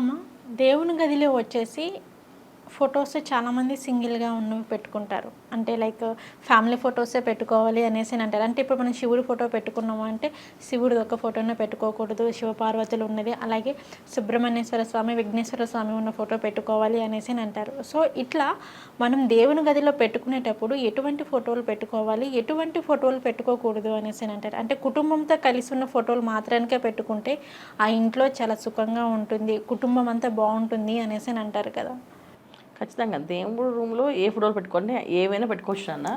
అమ్మ. దేవుని గదిలో వచ్చేసి ఫొటోస్ చాలామంది సింగిల్గా ఉన్నవి పెట్టుకుంటారు. అంటే లైక్ ఫ్యామిలీ ఫొటోసే పెట్టుకోవాలి అనేసి అని అంటారు. అంటే ఇప్పుడు మనం శివుడి ఫోటో పెట్టుకున్నాము అంటే శివుడు ఒక ఫోటోనే పెట్టుకోకూడదు. శివపార్వతులు ఉన్నది. అలాగే సుబ్రహ్మణ్యేశ్వర స్వామి విఘ్నేశ్వర స్వామి ఉన్న ఫోటో పెట్టుకోవాలి అనేసి అని అంటారు. సో ఇట్లా మనం దేవుని గదిలో పెట్టుకునేటప్పుడు ఎటువంటి ఫోటోలు పెట్టుకోవాలి? ఎటువంటి ఫోటోలు పెట్టుకోకూడదు అనేసి అని అంటారు. అంటే కుటుంబంతో కలిసి ఉన్న ఫోటోలు మాత్రానికే పెట్టుకుంటే ఆ ఇంట్లో చాలా సుఖంగా ఉంటుంది. కుటుంబం అంతా బాగుంటుంది అనేసి అని అంటారు కదా. ఖచ్చితంగా దేవుడు రూమ్లో ఏ ఫోటోలు పెట్టుకోండి ఏవైనా పెట్టుకోవచ్చు అన్న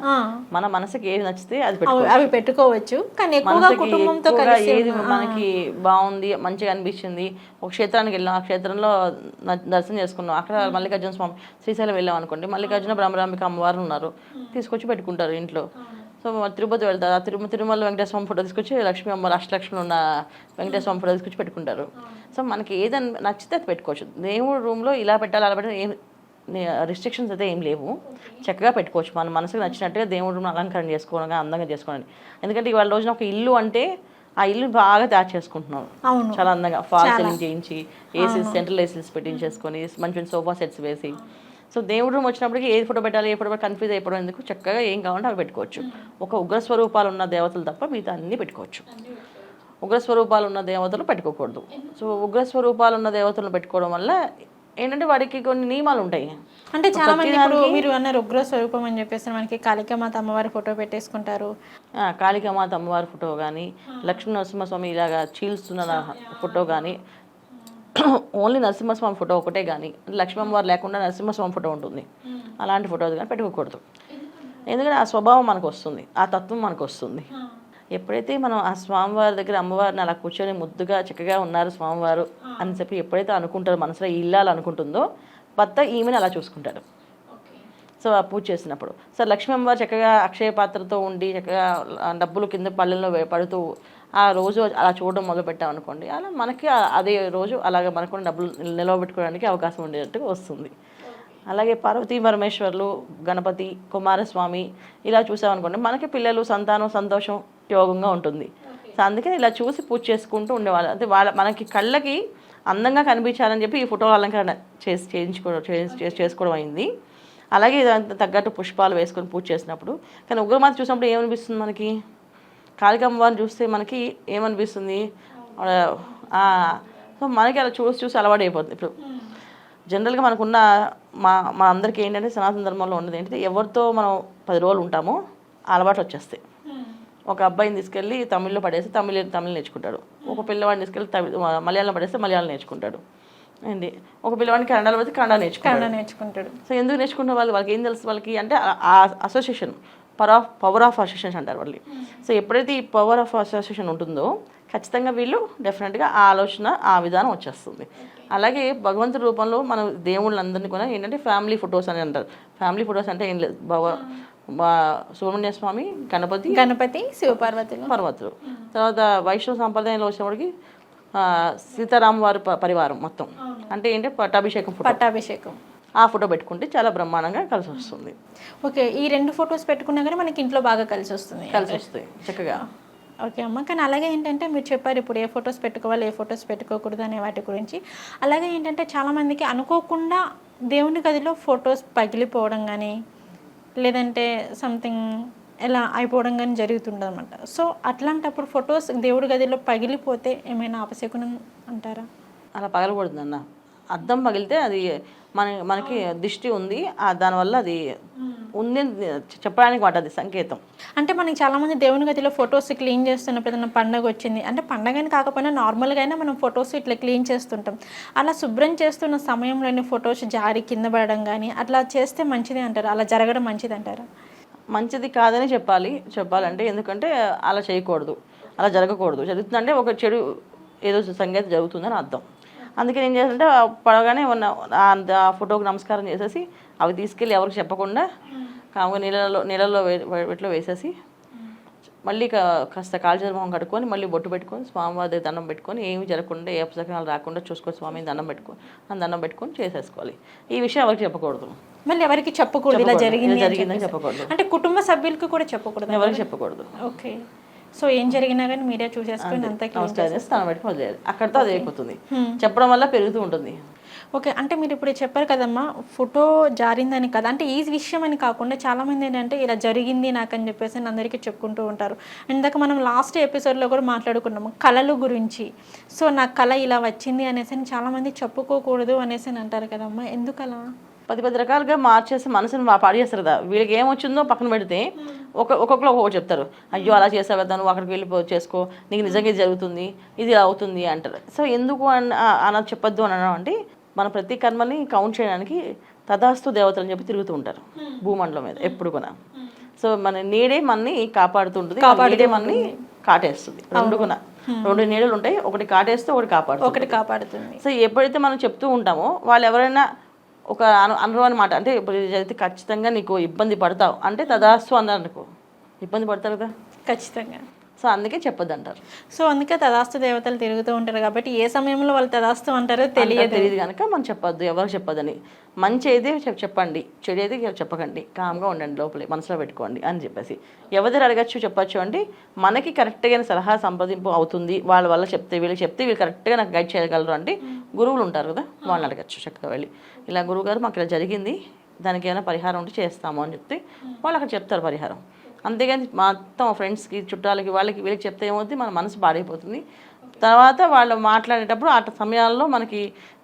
మన మనసుకి ఏది నచ్చితే అది అవి పెట్టుకోవచ్చు. కానీ ఎక్కువగా మనసుకి కుటుంబంతో ఎక్కువగా కలిసి ఏది మనకి బాగుంది మంచిగా అనిపించింది ఒక క్షేత్రానికి వెళ్ళాం ఆ క్షేత్రంలో దర్శనం చేసుకున్నాం అక్కడ మల్లికార్జున స్వామి శ్రీశైలం వెళ్ళాం అనుకోండి మల్లికార్జున బ్రహ్మరాంబిక అమ్మవారు ఉన్నారు. తీసుకొచ్చి పెట్టుకుంటారు ఇంట్లో. సో తిరుపతి వెళ్తారు? ఆ తిరుమ తిరుమల వెంకటేశ్వర స్వామి ఫోటో తీసుకొచ్చి లక్ష్మీ అమ్మ అష్టలక్ష్మి ఉన్న వెంకటేశ్వర ఫోటో తీసుకొచ్చి పెట్టుకుంటారు. సో మనకి ఏదైనా నచ్చితే అది పెట్టుకోవచ్చు. దేవుడు రూమ్లో ఇలా పెట్టాలి అలా పెట్టాలి ఏం రిస్ట్రిక్షన్స్ అయితే ఏం లేవు. చక్కగా పెట్టుకోవచ్చు. మన మనసుకు నచ్చినట్టుగా దేవుడు రూమ్ అలంకరణ చేసుకోవడం అందంగా చేసుకోవడం ఎందుకంటే ఇవాళ రోజున ఒక ఇల్లు అంటే ఆ ఇల్లు బాగా తయారు చేసుకుంటున్నాం. చాలా అందంగా ఫాల్ సీలింగ్ చేయించి ఏసీస్ సెంట్రల్ ఏసీస్ పెట్టించేసుకొని మంచి మంచి సోఫా సెట్స్ వేసి. సో దేవుడు రూమ్ వచ్చినప్పటికి ఏ ఫోటో పెట్టాలి ఏ ఫోటో కన్ఫ్యూజ్ అయిపోవడం ఎందుకు? చక్కగా ఏం కావాలంటే అవి పెట్టుకోవచ్చు. ఒక ఉగ్ర స్వరూపాలు ఉన్న దేవతలు తప్ప మిగతా అన్ని పెట్టుకోవచ్చు. ఉగ్ర స్వరూపాలు ఉన్న దేవతలు పెట్టుకోకూడదు. సో ఉగ్ర స్వరూపాలు ఉన్న దేవతలను పెట్టుకోవడం వల్ల ఏంటంటే వాడికి కొన్ని నియమాలు ఉంటాయి. అంటే చాలా మంది ఇప్పుడు మీరు అన్నారు ఉగ్ర స్వరూపం అని చెప్పేసి మనకి కాళికామాత అమ్మవారి ఫోటో పెట్టేసుకుంటారు. కాళికామాత అమ్మవారి ఫోటో కానీ లక్ష్మీ నరసింహస్వామి ఇలాగా చీల్స్తున్న ఫోటో కానీ ఓన్లీ నరసింహస్వామి ఫోటో ఒకటే కానీ లక్ష్మీ అమ్మవారు లేకుండా నరసింహస్వామి ఫోటో ఉంటుంది. అలాంటి ఫోటోలు కానీ పెట్టుకోకూడదు. ఎందుకంటే ఆ స్వభావం మనకు వస్తుంది ఆ తత్వం మనకు వస్తుంది. ఎప్పుడైతే మనం ఆ స్వామివారి దగ్గర అమ్మవారిని అలా కూర్చొని ముద్దుగా చక్కగా ఉన్నారు స్వామివారు అని చెప్పి ఎప్పుడైతే అనుకుంటారో మనసులో ఇల్లాలు అనుకుంటుందో భర్త ఈమెను అలా చూసుకుంటాడు. సో ఆ పూజ చేసినప్పుడు. సో లక్ష్మీ అమ్మవారు చక్కగా అక్షయ పాత్రతో ఉండి చక్కగా డబ్బులు కింద పల్లెల్లో పడుతూ ఆ రోజు అలా చూడడం మొదలు పెట్టాం అనుకోండి అలా మనకి అదే రోజు అలాగే మనకు డబ్బులు నిలవబెట్టుకోవడానికి అవకాశం ఉండేటట్టుగా వస్తుంది. అలాగే పార్వతీ పరమేశ్వర్లు గణపతి కుమారస్వామి ఇలా చూసామనుకోండి మనకి పిల్లలు సంతానం సంతోషం యోగంగా ఉంటుంది. సో అందుకే ఇలా చూసి పూజ చేసుకుంటూ ఉండేవాళ్ళు. అంటే వాళ్ళ మనకి కళ్ళకి అందంగా కనిపించాలని చెప్పి ఈ ఫోటో అలంకరణ చేసి చేయించుకోవడం చేసి- చేసి- చేసుకోవడం అయింది. అలాగే దానికి తగ్గట్టు పుష్పాలు వేసుకొని పూజ చేసినప్పుడు కానీ ఉగ్రమాత చూసినప్పుడు ఏమనిపిస్తుంది మనకి? కాళికమ్మవారిని చూస్తే మనకి ఏమనిపిస్తుంది? సో మనకి అలా చూసి చూసి అలవాటు అయిపోతుంది. ఇప్పుడు జనరల్గా మనకున్న మా మా అందరికీ ఏంటంటే సనాతన ధర్మంలో ఉన్నది ఏంటంటే ఎవరితో మనం పది రోజులు ఉంటామో ఆ అలవాట్లు వచ్చేస్తాయి. ఒక అబ్బాయిని తీసుకెళ్ళి తమిళ్ళో పడేసి తమిళ తమిళ్ నేర్చుకుంటాడు. ఒక పిల్లవాడిని తీసుకెళ్ళి తమిళ మలయాళం పడేస్తే మలయాళం నేర్చుకుంటాడు. అండి ఒక పిల్లవాడిని కన్నడలో పడితే కన్నడ నేర్చుకుంటాడు. కన్నడ నేర్చుకుంటాడు. సో ఎందుకు నేర్చుకున్న వాళ్ళు? వాళ్ళకి ఏం తెలుసు? వాళ్ళకి అంటే ఆ association power of power of association అంటారు వాళ్ళు సో ఎప్పుడైతే ఈ పవర్ ఆఫ్ అసోసియేషన్ ఉంటుందో ఖచ్చితంగా వీళ్ళు డెఫినెట్గా ఆ ఆలోచన ఆ విధానం వచ్చేస్తుంది. అలాగే భగవంతుడి రూపంలో మన దేవుళ్ళందరినీ కూడా ఏంటంటే ఫ్యామిలీ ఫొటోస్ అని అంటారు. ఫ్యామిలీ ఫొటోస్ అంటే ఏం లేదు. భగవ సుబ్రహ్మణ్య స్వామి గణపతి గణపతి శివపార్వతులు. పర్వతులు. తర్వాత వైష్ణవ సాంప్రదాయంలో వచ్చేవాడికి ఆ, సీతారాం వారి పరివారం మొత్తం. అంటే ఏంటి? పట్టాభిషేకం పట్టాభిషేకం. ఆ ఫోటో పెట్టుకుంటే చాలా బ్రహ్మాండంగా కలిసి వస్తుంది. ఓకే ఈ రెండు ఫొటోస్ పెట్టుకున్నా కానీ మనకి ఇంట్లో బాగా కలిసి వస్తుంది. కలిసి వస్తాయి చక్కగా. ఓకే అమ్మ. కానీ అలాగే ఏంటంటే మీరు చెప్పారు ఇప్పుడు ఏ ఫొటోస్ పెట్టుకోవాలి ఏ ఫొటోస్ పెట్టుకోకూడదు అనే వాటి గురించి. అలాగే ఏంటంటే చాలామందికి అనుకోకుండా దేవుని గదిలో ఫొటోస్ పగిలిపోవడం కానీ లేదంటే సంథింగ్ ఎలా అయిపోవడం కానీ జరుగుతుంటుంది అనమాట సో అట్లాంటప్పుడు ఫొటోస్ దేవుడి గదిలో పగిలిపోతే ఏమైనా అపశకునం అంటారా? అలా పగలకూడదు అన్న అద్దం పగిలితే అది మన మనకి దిష్టి ఉంది దానివల్ల అది ఉంది చెప్పడానికి మాట అది సంకేతం. అంటే మనకి చాలామంది దేవుని గదిలో ఫొటోస్ క్లీన్ చేస్తున్నప్పుడు ఏదైనా పండగ వచ్చింది అంటే పండగని కాకపోయినా నార్మల్గా అయినా మనం ఫొటోస్ ఇట్లా క్లీన్ చేస్తుంటాం. అలా శుభ్రం చేస్తున్న సమయంలోనే ఫొటోస్ జారి కింద పడడం కానీ అట్లా చేస్తే మంచిది అంటారు? అలా జరగడం మంచిది అంటారా? మంచిది కాదని చెప్పాలి చెప్పాలంటే. ఎందుకంటే అలా చేయకూడదు అలా జరగకూడదు. జరుగుతుందంటే ఒక చెడు ఏదో సంగతి జరుగుతుందని అర్థం. అందుకే ఏం చేయాలంటే ఆ పడగానే ఉన్న ఆ ఫోటోకి నమస్కారం చేసేసి అవి తీసుకెళ్ళి ఎవరికి చెప్పకుండా కాముగా నీళ్ళలో నీళ్ళలో వీటిలో వేసేసి మళ్ళీ కాస్త కాల్చేరు మొహం కట్టుకొని మళ్ళీ బొట్టు పెట్టుకొని స్వామివారి దండం పెట్టుకొని ఏమి జరగకుండా ఏ అపసకనాలు రాకుండా చూసుకొని స్వామి దండం పెట్టుకొని ఆ దండం పెట్టుకొని చేసేసుకోవాలి. ఈ విషయం ఎవరికి చెప్పకూడదు. మళ్ళీ ఎవరికి చెప్పకూడదు ఇలా. జరిగింది జరిగిందని. చెప్పకూడదు. అంటే కుటుంబ సభ్యులకి కూడా చెప్పకూడదు ఎవరికి చెప్పకూడదు. ఓకే. సో ఏం జరిగినా కానీ మీరే చూసేసుకొని అంతా. స్నానం పెట్టుకుని వదిలేదు అక్కడితో అది అయిపోతుంది. చెప్పడం వల్ల పెరుగుతూ ఉంటుంది. ఓకే అంటే మీరు ఇప్పుడు చెప్పారు కదమ్మా ఫోటో జారిందని కదా. అంటే ఈ విషయం అని కాకుండా చాలామంది ఏంటంటే ఇలా జరిగింది నాకు అని చెప్పేసి అని అందరికీ చెప్పుకుంటూ ఉంటారు. ఇందాక మనం లాస్ట్ ఎపిసోడ్లో కూడా మాట్లాడుకున్నాము కళలు గురించి. సో నా కళ ఇలా వచ్చింది అనేసి అని చాలామంది చెప్పుకోకూడదు అనేసి అని అంటారు కదమ్మా. ఎందుకలా? పది పది రకాలుగా మార్చేసి మనసుని వా- పాడు చేస్తారు కదా. వీళ్ళకి ఏమొచ్చిందో పక్కన పెడితే ఒక ఒక్కొక్కరు ఒక్కొక్కటి చెప్తారు. అయ్యో అలా చేసావు కదా నువ్వు అక్కడికి వెళ్ళి చేసుకో నీకు నిజంగా ఇది జరుగుతుంది ఇది ఇలా అవుతుంది అంటారు. సో ఎందుకు అన్న అలా చెప్పొద్దు అని అంటే మన ప్రతి కర్మని కౌంట్ చేయడానికి తదాస్తు దేవతలు అని చెప్పి తిరుగుతూ ఉంటారు. భూమండలం మీద ఎప్పుడు కూడా. సో మన నీడే మనని కాపాడుతుంటుంది. నీడే మనని కాటేస్తుంది. రెండు కూడా. రెండు నీడలు ఉంటాయి. ఒకటి కాటేస్తే ఒకటి కాపాడుతుంది. ఒకటి కాపాడుతుంది. సో ఎప్పుడైతే మనం చెప్తూ ఉంటామో వాళ్ళు ఎవరైనా ఒక అను అనుభవాన్ని మాట అంటే ఇప్పుడు జరిగితే ఖచ్చితంగా నీకు ఇబ్బంది పడతావు అంటే తదాస్తు అన్నారు అనుకో. ఇబ్బంది పడతారు కదా? ఖచ్చితంగా. సో అందుకే చెప్పొద్దు అంటారు సో అందుకే తదాస్తు దేవతలు తిరుగుతూ ఉంటారు కాబట్టి ఏ సమయంలో వాళ్ళు తదాస్తు అంటారో తెలియదు. తెలియదు కనుక మనం చెప్పొద్దు ఎవరు చెప్పొద్దని. మంచి చెప్- చెప్పండి చెడు అయితే చెప్పకండి. కామ్గా ఉండండి లోపలే మనసులో పెట్టుకోండి అని చెప్పేసి. ఎవరు అడగచ్చు చెప్పొచ్చు అంటే మనకి కరెక్ట్గా సలహా సంప్రదింపు అవుతుంది. వాళ్ళ వల్ల చెప్తే వీళ్ళకి చెప్తే వీళ్ళు కరెక్ట్గా నాకు గైడ్ చేయగలరు అంటే గురువులు ఉంటారు కదా వాళ్ళని అడగచ్చు చక్కగా వెళ్ళి. ఇలా గురువు గారు మాకు ఇలా జరిగింది. దానికి ఏమైనా పరిహారం ఉంటే చేస్తాము అని చెప్తే వాళ్ళు అక్కడ చెప్తారు పరిహారం. అంతేగాని మొత్తం ఫ్రెండ్స్కి చుట్టాలకి వాళ్ళకి వీళ్ళకి చెప్తే ఏమవుతుంది మన మనసు పాడైపోతుంది. తర్వాత వాళ్ళు మాట్లాడేటప్పుడు ఆ సమయాల్లో మనకి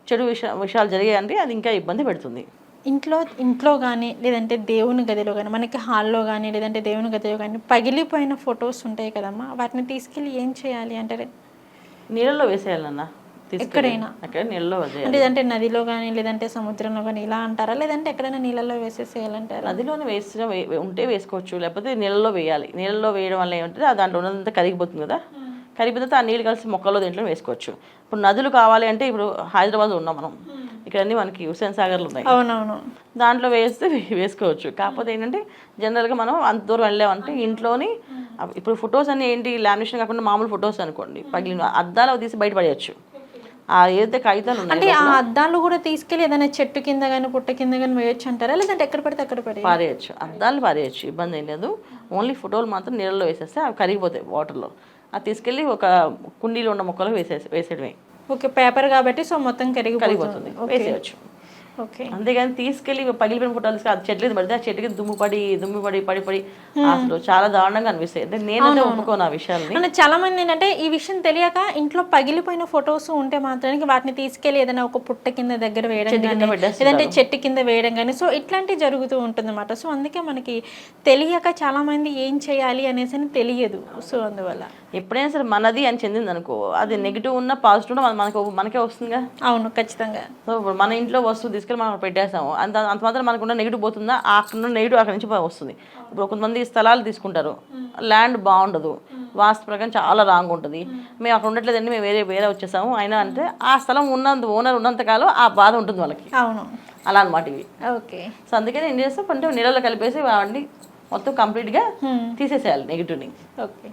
చెడు విష విషయాలు జరిగాయంటే అది ఇంకా ఇబ్బంది పెడుతుంది. ఇంట్లో ఇంట్లో కానీ లేదంటే దేవుని గదిలో కానీ మనకి హాల్లో కానీ లేదంటే దేవుని గదిలో కానీ పగిలిపోయిన ఫొటోస్ ఉంటాయి కదమ్మా. వాటిని తీసుకెళ్ళి ఏం చేయాలి అంటే నీళ్ళలో వేసేయాలన్నా. ఎక్కడైనా? అక్కడ నీళ్ళలో లేదంటే నదిలో కానీ లేదంటే సముద్రంలో కానీ ఇలా అంటారా? లేదంటే ఎక్కడైనా నీళ్ళలో వేసేసేయాలంటారా? నదిలోనే వేసిన వే- వే- ఉంటే వేసుకోవచ్చు. లేకపోతే నీళ్ళలో వేయాలి. నీళ్ళలో వేయడం వల్ల ఏమంటే ఆ దాంట్లో ఉన్నదంతా కరిగిపోతుంది కదా. కరిగిపోతే ఆ నీళ్ళు కలిసి మొక్కల్లో దీంట్లో వేసుకోవచ్చు. ఇప్పుడు నదులు కావాలి అంటే ఇప్పుడు హైదరాబాద్ ఉన్నాం మనం. ఇక్కడ అన్ని మనకి హుసేన్ సాగర్లు ఉన్నాయి. అవునవును. దాంట్లో వేస్తే వేసుకోవచ్చు. కాకపోతే ఏంటంటే జనరల్గా మనం అంత దూరం వెళ్ళామంటే ఇంట్లోని ఇప్పుడు ఫొటోస్ అన్ని ఏంటి? లామినేషన్ కాకుండా మామూలు ఫొటోస్ అనుకోండి. పగిలిన అద్దాలు తీసి బయట పడేయచ్చు ఆ ఏదైతే కాగితాలు అంటే ఆ అద్దాలు కూడా తీసుకెళ్ళి ఏదైనా చెట్టు కింద కానీ పుట్ట కింద కానీ వేయొచ్చు అంటారా? లేదంటే ఎక్కడ పడితే అక్కడ పడే పారేయచ్చు. అద్దాలు పారేయచ్చు. ఇబ్బంది ఏం లేదు. ఓన్లీ ఫోటోలు మాత్రం నీళ్ళలో వేసేస్తే అవి కరిగిపోతాయి వాటర్లో. అది తీసుకెళ్ళి ఒక కుండీలో ఉన్న మొక్కలకు వేసేసి వేసేయడమే. ఓకే పేపర్ కాబట్టి సో మొత్తం కరిగిపోతుంది. కరిగిపోతుంది. వేసేయచ్చు. అంతేగాని తీసుకెళ్ళి పగిలిపోయిన ఫోటోలు తీసుకు అది చెట్లేదు పడితే ఆ చెట్టుకి దుమ్ము పడి దుమ్ము పడి పడి పడి అసలు చాలా దారుణంగా అనిపిస్తాయి. అంటే నేనైతే ఒప్పుకోను ఆ విషయాల్ని. అంటే చాలా మంది ఏంటంటే ఈ విషయం తెలియక ఇంట్లో పగిలిపోయిన ఫొటోస్ ఉంటే మాత్రానికి వాటిని తీసుకెళ్ళి ఏదైనా ఒక పుట్ట కింద దగ్గర వేయడం. లేదంటే చెట్టు కింద వేయడం కానీ సో ఇట్లాంటివి జరుగుతూ ఉంటుంది అనమాట సో అందుకే మనకి తెలియక చాలా మంది ఏం చేయాలి అనేసి అని తెలియదు. సో అందువల్ల. ఎప్పుడైనా సరే మనది అని చెందింది అనుకో అది నెగిటివ్ ఉన్న పాజిటివ్ మనకు మనకే వస్తుందిగా. అవును ఖచ్చితంగా. సో మన ఇంట్లో వస్తువు తీసుకెళ్ళి మనం పెట్టేస్తాము. అంత అంత మాత్రం మనకున్న నెగిటివ్ పోతుందా? అక్కడ నెగిటివ్ అక్కడ నుంచి వస్తుంది. ఇప్పుడు కొంతమంది స్థలాలు తీసుకుంటారు. ల్యాండ్ బాగుండదు. వాస్తు ప్రకారం చాలా రాంగ్ ఉంటుంది. మేము అక్కడ ఉండట్లేదండి మేము వేరే వేరే వచ్చేసాము. అయినా అంటే ఆ స్థలం ఉన్నంత ఓనర్ ఉన్నంత కాలం ఆ బాధ ఉంటుంది వాళ్ళకి. అవును. అలా అనమాట ఇవి. ఓకే. సో అందుకని ఏం చేస్తాం? అంటే నీళ్ళలో కలిపేసి వాడిని మొత్తం కంప్లీట్గా తీసేసేయాలి నెగిటివ్ని ఓకే.